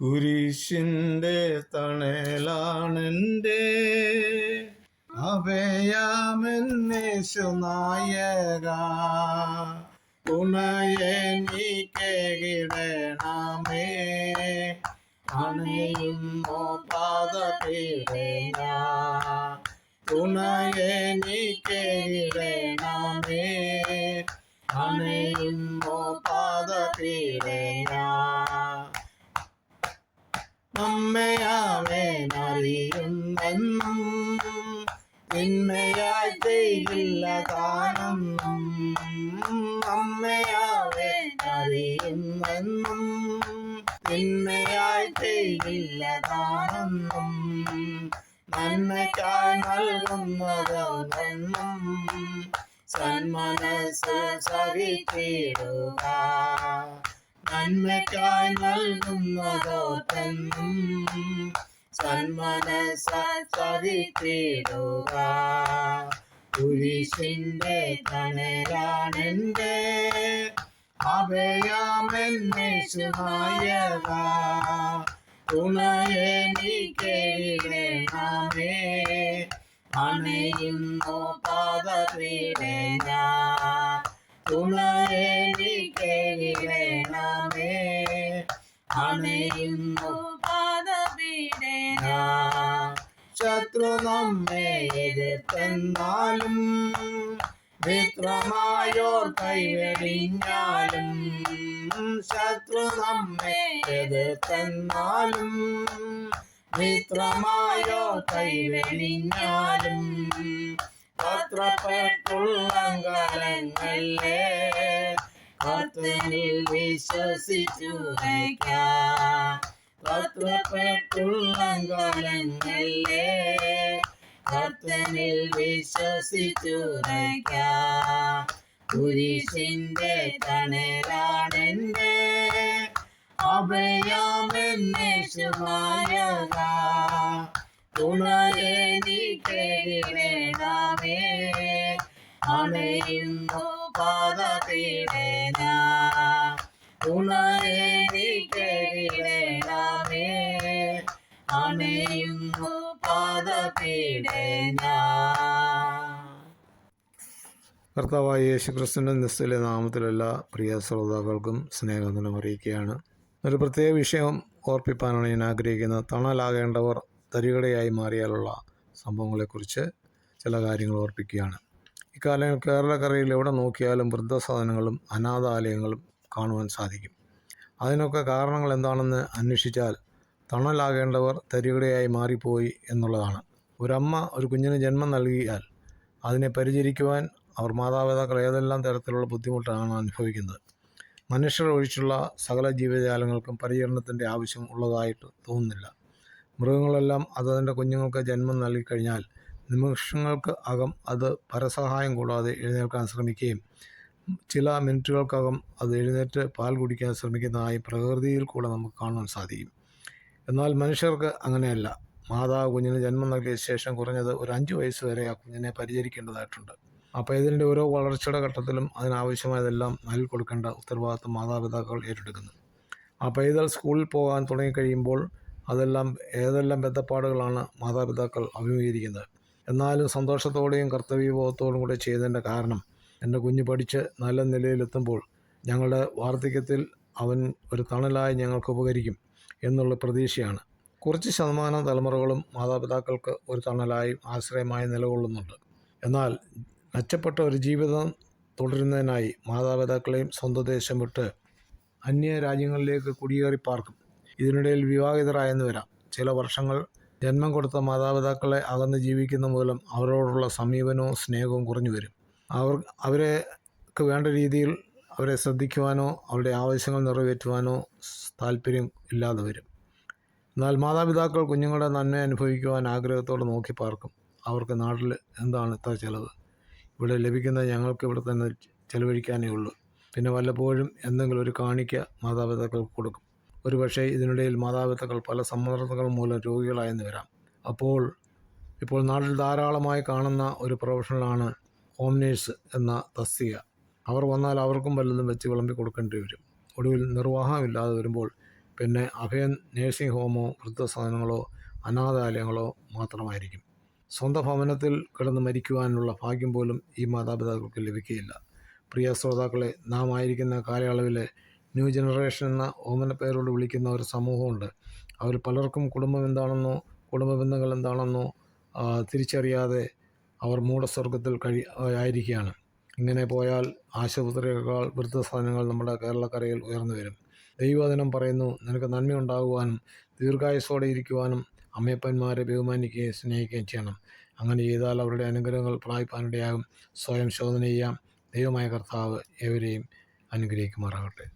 കുരിശിന്റെ തണലാണെന്റെ അണയുന്നു പാദപീഠേ ഞാൻ തുണയെനിക്കിടണമേ അണയുന്നു പാദപീഠേ ഞാൻ നമ്മയാവേനറിയുന്നെന്നും തിന്മയായി ചെയ്യില്ല താനെന്നും നമ്മയാവേനറിയുന്നെന്നും തിന്മയായി ചെയ്യില്ല താനെന്നും നന്മയ്ക്കായി നൽകുന്നതെന്നും സന്മനസ് സഹിച്ചിടുക നന്മയ്ക്കായി നൽകുന്നതോട്ടെന്നും സന്മനസ സഹിച്ചിടുക കുരിശിന്റെ തണലാണെന്റെ അഭയാമെന്നേശുനായക തുണയെനിക്കേണമേ അണയുന്നു പാദപീഠേ ഞാൻ തുണയെനിക്കേണമേ അണയുന്നു പാദപീഠേ ഞാൻ. ശത്രു നമ്മെ എതിർത്തെന്നാലും മിത്രമായോർ കൈവെടിഞ്ഞാലും ശത്രു നമ്മെ എതിർത്തെന്നാലും മിത്രമായോർ കൈവെടിഞ്ഞാലും പത്രപ്പെട്ടുള്ള കലങ്ങളെ കർത്തനിൽ വിശ്വസിച്ചുറയ്ക്കാം പത്രപ്പെട്ടുള്ള കലങ്ങളെ കർത്തനിൽ വിശ്വസിച്ചുറയ്ക്കാം കുരിശിന്റെ തണലാണെന്റെ നീ തുണയെനിക്കേണമേ അണയുന്നു പാദപീഠേന തുണയെനിക്കേണമേ അണയുന്നു പാദപീഠേന യേശു നാമത്തിലുള്ള പ്രിയ ശ്രോതാക്കൾക്കും സ്നേഹവന്ദനം അറിയിക്കുകയാണ്. ഒരു പ്രത്യേക വിഷയം ഓർപ്പിപ്പാനാണ് ഞാൻ ആഗ്രഹിക്കുന്നത്. തണലാകേണ്ടവർ തരികടയായി മാറിയാലുള്ള സംഭവങ്ങളെക്കുറിച്ച് ചില കാര്യങ്ങൾ ഓർപ്പിക്കുകയാണ്. ഇക്കാലം കേരളക്കരയിൽ എവിടെ നോക്കിയാലും വൃദ്ധസദനങ്ങളും അനാഥാലയങ്ങളും കാണുവാൻ സാധിക്കും. അതിനൊക്കെ കാരണങ്ങൾ എന്താണെന്ന് അന്വേഷിച്ചാൽ തണലാകേണ്ടവർ തരികടയായി മാറിപ്പോയി എന്നുള്ളതാണ്. ഒരമ്മ ഒരു കുഞ്ഞിന് ജന്മം നൽകിയാൽ അതിനെ പരിചരിക്കുവാൻ അവർ മാതാപിതാക്കൾ ഏതെല്ലാം തരത്തിലുള്ള ബുദ്ധിമുട്ടാണ് അനുഭവിക്കുന്നത്. മനുഷ്യർ ഒഴിച്ചുള്ള സകല ജീവജാലങ്ങൾക്കും പരിചരണത്തിന്റെ ആവശ്യം ഉള്ളതായിട്ട് തോന്നുന്നില്ല. മൃഗങ്ങളെല്ലാം അതതിന്റെ കുഞ്ഞുങ്ങൾക്ക് ജന്മം നൽകിക്കഴിഞ്ഞാൽ നിമിഷങ്ങൾക്ക് അകം അത് പരസഹായം കൂടാതെ എഴുന്നേൽക്കാൻ ശ്രമിക്കുകയും ചില മിനിറ്റുകൾക്കകം അത് എഴുന്നേറ്റ് പാൽ കുടിക്കാൻ ശ്രമിക്കുന്നതായി പ്രകൃതിയിൽ കൂടെ നമുക്ക് കാണാൻ സാധിക്കും. എന്നാൽ മനുഷ്യർക്ക് അങ്ങനെയല്ല. മാതാവ് കുഞ്ഞിന് ജന്മം നൽകിയ ശേഷം കുറഞ്ഞത് ഒരു അഞ്ച് വയസ്സ് വരെ ആ കുഞ്ഞിനെ പരിചരിക്കേണ്ടതായിട്ടുണ്ട്. അപ്പോൾ ഇതിന്റെ ഓരോ വളർച്ചയുടെ ഘട്ടത്തിലും അതിനാവശ്യമായതെല്ലാം നൽകി കൊടുക്കേണ്ട ഉത്തരവാദിത്വം മാതാപിതാക്കൾ ഏറ്റെടുക്കുന്നു. ആ പൈതൽ സ്കൂളിൽ പോകാൻ തുടങ്ങിക്കഴിയുമ്പോൾ അതെല്ലാം ഏതെല്ലാം ബന്ധപ്പാടുകളാണ് മാതാപിതാക്കൾ അഭിമുഖീകരിക്കുന്നത്? എന്നാലും സന്തോഷത്തോടെയും കർത്തവ്യബോധത്തോടും കൂടെ ചെയ്തതിന്റെ കാരണം എന്റെ കുഞ്ഞ് പഠിച്ച് നല്ല നിലയിലെത്തുമ്പോൾ ഞങ്ങളുടെ വാർദ്ധക്യത്തിൽ അവൻ ഒരു തണലായി ഞങ്ങൾക്ക് ഉപകരിക്കും എന്നുള്ള പ്രതീക്ഷയാണ്. കുറച്ച് ശതമാനം തലമുറകളും മാതാപിതാക്കൾക്ക് ഒരു തണലായി ആശ്രയമായി നിലകൊള്ളുന്നുണ്ട്. എന്നാൽ മെച്ചപ്പെട്ട ഒരു ജീവിതം തുടരുന്നതിനായി മാതാപിതാക്കളെയും സ്വന്തം ദേശം വിട്ട് അന്യ രാജ്യങ്ങളിലേക്ക് കുടിയേറി പാർക്കും. ഇതിനിടയിൽ വിവാഹിതരായെന്ന് വരാം. ചില വർഷങ്ങൾ ജന്മം കൊടുത്ത മാതാപിതാക്കളെ അകന്ന് ജീവിക്കുന്ന മൂലം അവരോടുള്ള സമീപനവും സ്നേഹവും കുറഞ്ഞു വരും. അവർ അവർക്ക് വേണ്ട രീതിയിൽ അവരെ ശ്രദ്ധിക്കുവാനോ അവരുടെ ആവശ്യങ്ങൾ നിറവേറ്റുവാനോ താല്പര്യം ഇല്ലാതെ വരും. എന്നാൽ മാതാപിതാക്കൾ കുഞ്ഞുങ്ങളുടെ നന്മ അനുഭവിക്കുവാൻ ആഗ്രഹത്തോടെ നോക്കി പാർക്കും. അവർക്ക് നാട്ടിൽ എന്താണ് ഇത്ര ചിലവ്? ഇവിടെ ലഭിക്കുന്നത് ഞങ്ങൾക്ക് ഇവിടെ തന്നെ ചിലവഴിക്കാനേ ഉള്ളൂ. പിന്നെ വല്ലപ്പോഴും എന്തെങ്കിലും ഒരു കാണിക്ക മാതാപിതാക്കൾക്ക് കൊടുക്കും. ഒരുപക്ഷെ ഇതിനിടയിൽ മാതാപിതാക്കൾ പല സമ്മർദ്ദങ്ങൾ മൂലം രോഗികളായെന്ന് വരാം. അപ്പോൾ ഇപ്പോൾ നാട്ടിൽ ധാരാളമായി കാണുന്ന ഒരു പ്രൊഫഷണലാണ് ഹോം നേഴ്സ് എന്ന തസ്തിക. അവർ വന്നാൽ അവർക്കും വല്ലതും വെച്ച് വിളമ്പി കൊടുക്കേണ്ടി വരും. ഒടുവിൽ നിർവാഹമില്ലാതെ വരുമ്പോൾ പിന്നെ അഭയൻ നേഴ്സിംഗ് ഹോമോ വൃദ്ധസദനങ്ങളോ അനാഥാലയങ്ങളോ മാത്രമായിരിക്കും. സ്വന്തം ഭവനത്തിൽ കിടന്ന് മരിക്കുവാനുള്ള ഭാഗ്യം പോലും ഈ മാതാപിതാക്കൾക്ക് ലഭിക്കുകയില്ല. പ്രിയ ശ്രോതാക്കളെ നാം ആയിരിക്കുന്ന കാലയളവിൽ ന്യൂ ജനറേഷൻ എന്ന ഓമന പേരോട് വിളിക്കുന്ന ഒരു സമൂഹമുണ്ട്. അവർ പലർക്കും കുടുംബം എന്താണെന്നോ കുടുംബ ബന്ധങ്ങൾ എന്താണെന്നോ തിരിച്ചറിയാതെ അവർ മൂടസ്വർഗത്തിൽ കഴി ആയിരിക്കുകയാണ്. ഇങ്ങനെ പോയാൽ ആശുപത്രിയേക്കാൾ വൃദ്ധസാധനങ്ങൾ നമ്മുടെ കേരളക്കരയിൽ ഉയർന്നു വരും. ദൈവവചനം പറയുന്നു നിനക്ക് നന്മയുണ്ടാകുവാനും ദീർഘായുസോടെ ഇരിക്കുവാനും അമ്മയപ്പന്മാരെ ബഹുമാനിക്കുകയും സ്നേഹിക്കുകയും ചെയ്യണം. അങ്ങനെ ചെയ്താൽ അവരുടെ അനുഗ്രഹങ്ങൾ പ്രായപ്പാനിടയാകും സ്വയം ശോധന ചെയ്യാം. ദൈവമായ കർത്താവ് ഏവരെയും അനുഗ്രഹിക്കുമാറാകട്ടെ.